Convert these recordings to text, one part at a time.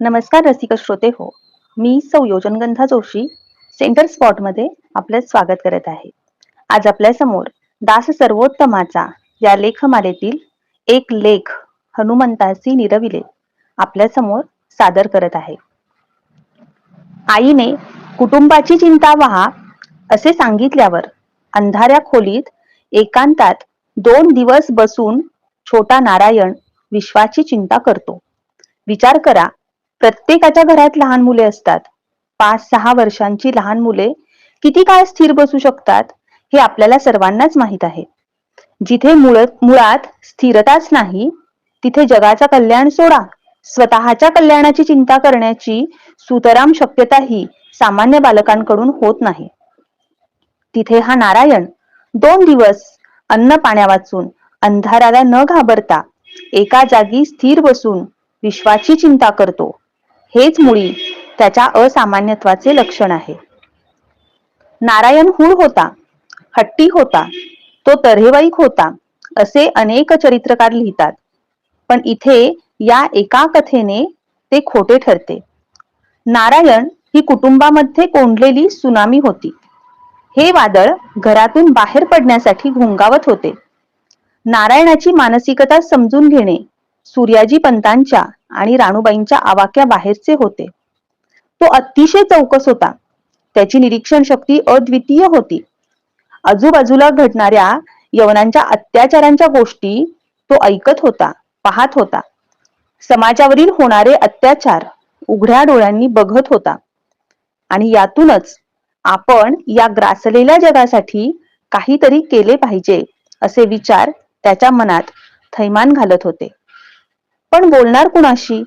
नमस्कार रसिक श्रोते हो. मी सौ योजनगंधा जोशी सेंटर स्पॉटमध्ये आपलं स्वागत करत आहे. आज आपल्यासमोर दास सर्वोत्तमाचा या लेखमालेतील एक लेख हनुमंतासी निरविले आपल्यासमोर सादर करत आहे. आईने कुटुंबाची चिंता व्हा असे सांगितल्यावर अंधाऱ्या खोलीत एकांतात दोन दिवस बसून छोटा नारायण विश्वाची चिंता करतो. विचार करा प्रत्येकाच्या घरात लहान मुले असतात. पाच सहा वर्षांची लहान मुले किती काळ स्थिर बसू शकतात हे आपल्याला सर्वांनाच माहीत आहे. जिथे मुळात स्थिरताच नाही तिथे जगाचा कल्याण सोडा स्वतःच्या कल्याणाची चिंता करण्याची सुतराम शक्यताही सामान्य बालकांकडून होत नाही. तिथे हा नारायण दोन दिवस अन्न पाण्या वाचून अंधाराला न घाबरता एका जागी स्थिर बसून विश्वाची चिंता करतो. हेच मुळी त्याच्या असामान्यत्वाचे लक्षण आहे. नारायण हूळ होता हट्टी होता तो तरहेवाईक होता असे अनेक चरित्रकार लिहितात. पण इथे या एका कथेने ते खोटे ठरते. नारायण ही कुटुंबामध्ये कोंडलेली सुनामी होती. हे वादळ घरातून बाहेर पडण्यासाठी घोंगावत होते. नारायणाची मानसिकता समजून घेणे सूर्याजी पंतांच्या आणि राणूबाईंच्या आवाक्या बाहेरचे होते. तो अतिशय चौकस होता. त्याची निरीक्षण शक्ती अद्वितीय होती. आजूबाजूला घडणाऱ्या यवनांच्या अत्याचारांच्या गोष्टी तो ऐकत होता पाहत होता. समाजावरील होणारे अत्याचार उघड्या डोळ्यांनी बघत होता. आणि यातूनच आपण या ग्रासलेल्या जगासाठी काहीतरी केले पाहिजे असे विचार त्याच्या मनात थैमान घालत होते. पण बोलणार कुणाशी?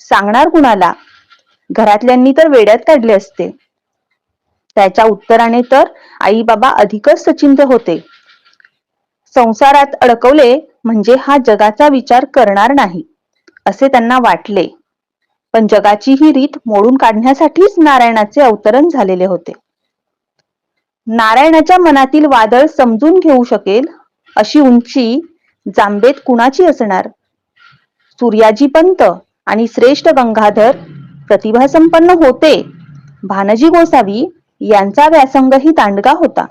सांगणार कुणाला? घरातल्यांनी तर वेड्यात काढले असते. त्याच्या उत्तराने तर आई बाबा अधिकच सचिंत होते. संसारात अडकवले म्हणजे हा जगाचा विचार करणार नाही असे त्यांना वाटले. पण जगाची ही रीत मोडून काढण्यासाठीच नारायणाचे अवतरण झालेले होते. नारायणाच्या मनातील वादळ समजून घेऊ शकेल अशी उंची जांबेत कुणाची असणार? सूर्याजी पंत आणि श्रेष्ठ गंगाधर प्रतिभासंपन्न होते. भानजी गोसावी यांचा व्यासंगही तांडगा होता.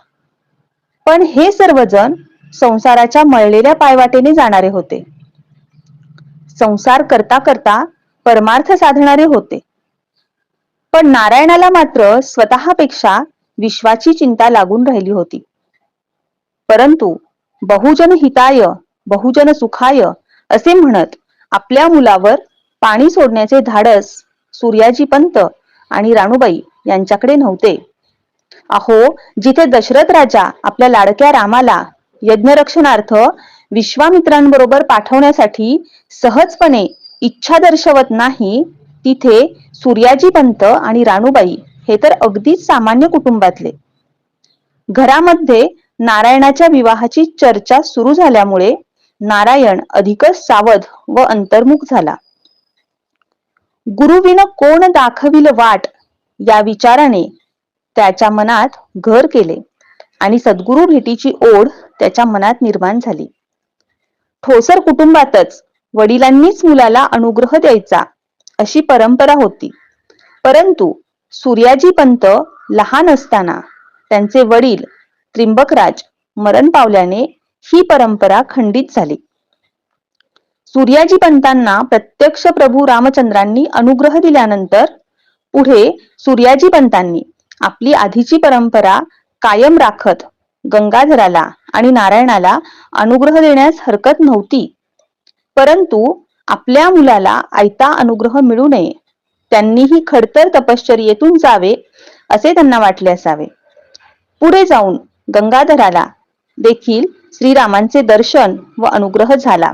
पण हे सर्वजण संसाराच्या मळलेल्या पायवाटेने जाणारे होते. संसार करता करता परमार्थ साधणारे होते. पण नारायणाला मात्र स्वतःपेक्षा विश्वाची चिंता लागून राहिली होती. परंतु बहुजन हिताय बहुजन सुखाय असे म्हणत आपल्या मुलावर पाणी सोडण्याचे धाडस सूर्याजी पंत आणि राणूबाई यांच्याकडे नव्हते. अहो जिथे दशरथ राजा आपल्या लाडक्या रामाला यज्ञरक्षणार्थ विश्वामित्रांबरोबर पाठवण्यासाठी सहजपणे इच्छा दर्शवत नाही तिथे सूर्याजी पंत आणि राणूबाई हे तर अगदीच सामान्य कुटुंबातले. घरामध्ये नारायणाच्या विवाहाची चर्चा सुरू झाल्यामुळे नारायण अधिकच सावध व अंतर्मुख झाला. गुरुविन कोण दाखविल वाट? या विचाराने त्याच्या मनात घर केले आणि सद्गुरु भेटीची ओढ त्याच्या मनात निर्माण झाली. ठोसर कुटुंबातच वडिलांनीच मुलाला अनुग्रह द्यायचा अशी परंपरा होती. परंतु सूर्याजी पंत लहान असताना त्यांचे वडील त्रिंबकराज मरण पावल्याने ही परंपरा खंडित झाली. सूर्याजी पंतांना प्रत्यक्ष प्रभू रामचंद्रांनी अनुग्रह दिल्यानंतर पुढे सूर्याजी पंतांनी आपली आधीची परंपरा कायम राखत गंगाधराला आणि नारायणाला अनुग्रह देण्यास हरकत नव्हती. परंतु आपल्या मुलाला आयता अनुग्रह मिळू नये त्यांनीही खडतर तपश्चर्येतून जावे असे त्यांना वाटले असावे. पुढे जाऊन गंगाधराला देखील श्रीरामांचे दर्शन व अनुग्रह झाला.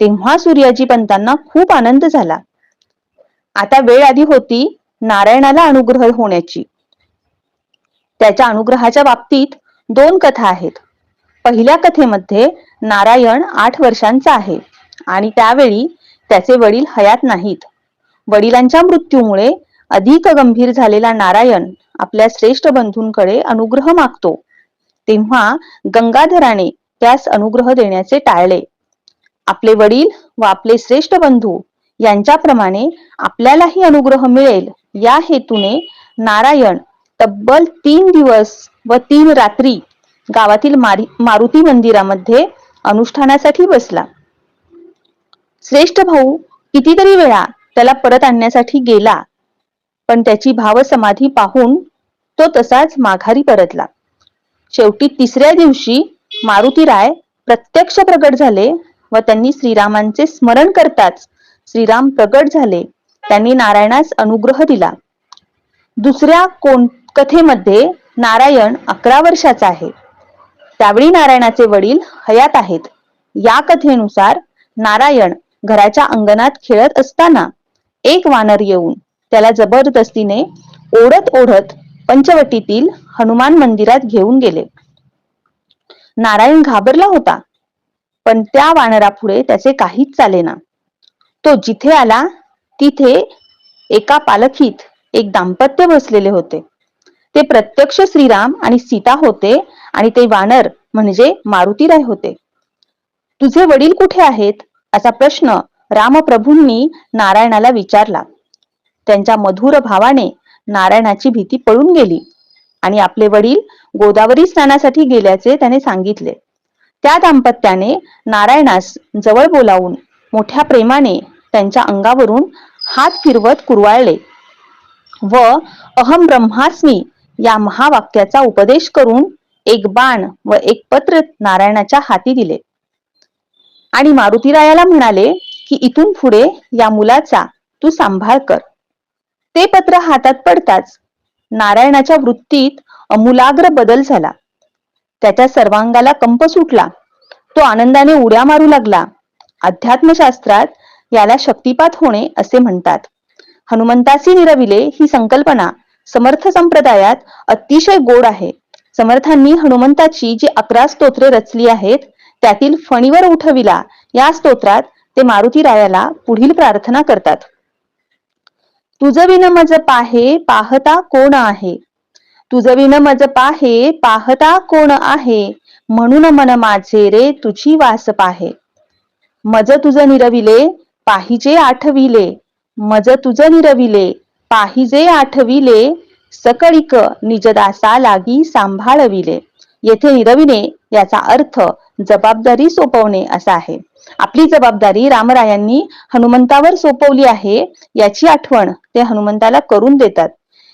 तेव्हा सूर्याजी पंतांना खूप आनंद झाला. आता वेळ आधी होती नारायणाला अनुग्रह होण्याची. त्याच्या अनुग्रहाच्या बाबतीत दोन कथा आहेत. पहिल्या कथेमध्ये नारायण आठ वर्षांचा आहे आणि त्यावेळी त्याचे वडील हयात नाहीत. वडिलांच्या मृत्यूमुळे अधिक गंभीर झालेला नारायण आपल्या श्रेष्ठ बंधूंकडे अनुग्रह मागतो. तेव्हा गंगाधराने त्यास अनुग्रह देण्याचे टाळले. आपले वडील व आपले श्रेष्ठ बंधू यांच्याप्रमाणे आपल्यालाही अनुग्रह मिळेल. या हेतूने नारायण तब्बल तीन दिवस व तीन रात्री गावातील मारी मारुती मंदिरामध्ये अनुष्ठानासाठी बसला. श्रेष्ठ भाऊ कितीतरी वेळा त्याला परत आणण्यासाठी गेला पण त्याची भावसमाधी पाहून तो तसाच माघारी परतला. शेवटी तिसऱ्या दिवशी मारुतीराय प्रत्यक्ष प्रगट झाले व त्यांनी श्रीरामांचे स्मरण करताच श्रीराम प्रगट झाले. त्यांनी नारायणास अनुग्रह दिला. दुसऱ्या कोण कथेमध्ये नारायण अकरा वर्षाचा आहे. त्यावेळी नारायणाचे वडील हयात आहेत. या कथेनुसार नारायण घराच्या अंगणात खेळत असताना एक वानर येऊन त्याला जबरदस्तीने ओढत ओढत पंचवटीतील हनुमान मंदिरात घेऊन गेले. नारायण घाबरला होता पण त्या वानरापुढे त्याचे काहीच चालेना तो जिथे आला तिथे एका पालखीत एक दाम्पत्य बसलेले होते. ते प्रत्यक्ष श्रीराम आणि सीता होते आणि ते वानर म्हणजे मारुतीराय होते. तुझे वडील कुठे आहेत? असा प्रश्न रामप्रभूंनी नारायणाला विचारला. त्यांच्या मधुर भावाने नारायणाची भीती पळून गेली. आणि आपले वडील गोदावरी स्नानासाठी गेल्याचे त्याने सांगितले. त्या दाम्पत्याने नारायणास जवळ बोलावून मोठ्या प्रेमाने त्यांच्या अंगावरून हात फिरवत कुरवाळले. व अहम ब्रह्मास्मी या महावाक्याचा उपदेश करून एक बाण व एक पत्र नारायणाच्या हाती दिले. आणि मारुतीरायाला म्हणाले की इथून पुढे या मुलाचा तू सांभाळ कर. ते पत्र हातात पडताच नारायणाच्या वृत्तीत अमूलाग्र बदल झाला. त्याच्या सर्वांगाला कंप सुटला. तो आनंदाने उड्या मारू लागला. अध्यात्मशास्त्रात याला शक्तिपात होणे असे म्हणतात. हनुमंतासी निरविले ही संकल्पना समर्थ संप्रदायात अतिशय गोड आहे. समर्थांनी हनुमंताची जी अकरा स्तोत्रे रचली आहेत त्यातील फणीवर उठविला. या स्तोत्रात ते मारुती रायाला पुढील प्रार्थना करतात. तुझं विन मज पाहे पाहता कोण आहे? तुझं विन मज पाहे पाहता कोण आहे? म्हणून मन माझे रे तुझी वास पाहे मज तुझ निरविले पाहिजे आठविले. मज तुझ निरविले पाहिजे आठविले. सकळिक निजदासा लागी सांभाळविले. येथे निरविणे याचा अर्थ जबाबदारी सोपवणे असा आहे. आपली जबाबदारी रामरायांनी हनुमंतावर सोपवली आहे याची आठवण ते हनुमंताला करून देतात.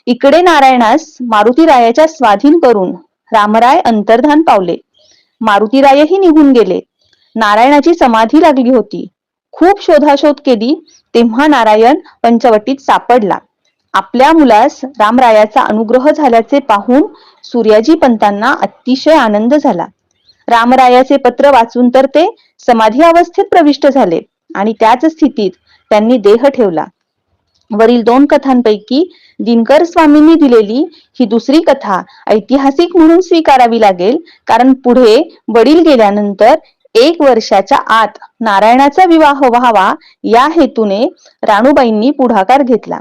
इकडे नारायणास मारुतीरायाच्या स्वाधीन करून रामराय अंतर्धान पावले. मारुतीरायही निघून गेले. नारायणाची समाधी लागली होती. खूप शोधाशोध केली तेव्हा नारायण पंचवटीत सापडला. आपल्या मुलास रामरायाचा अनुग्रह झाल्याचे पाहून सूर्याजी पंतांना अतिशय आनंद झाला. रामरायाचे पत्र वाचून तर ते समाधी अवस्थेत प्रविष्ट झाले आणि त्याच स्थितीत त्यांनी देह ठेवला. वरील दोन कथांपैकी दिनकर स्वामींनी दिलेली ही दुसरी कथा ऐतिहासिक म्हणून स्वीकारावी लागेल. कारण पुढे वडील गेल्यानंतर एक वर्षाच्या आत नारायणाचा विवाह व्हावा या हेतूने राणूबाईंनी पुढाकार घेतला.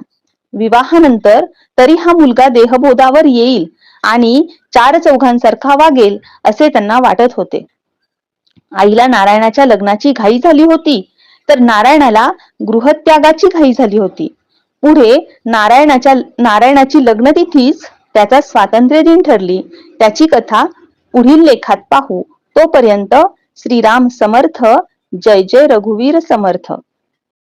विवाहानंतर तरी हा मुलगा देहबोधावर येईल आणि चार चौघांसारखा वागेल असे त्यांना वाटत होते. आईला नारायणाच्या लग्नाची घाई झाली होती तर नारायणाला गृहत्यागाची घाई झाली होती. पुढे नारायणाच्या नारायणाची लग्नतिथीच त्याचा स्वातंत्र्य दिन ठरली. त्याची कथा पुढील लेखात पाहू. तोपर्यंत श्रीराम समर्थ जय जय रघुवीर समर्थ.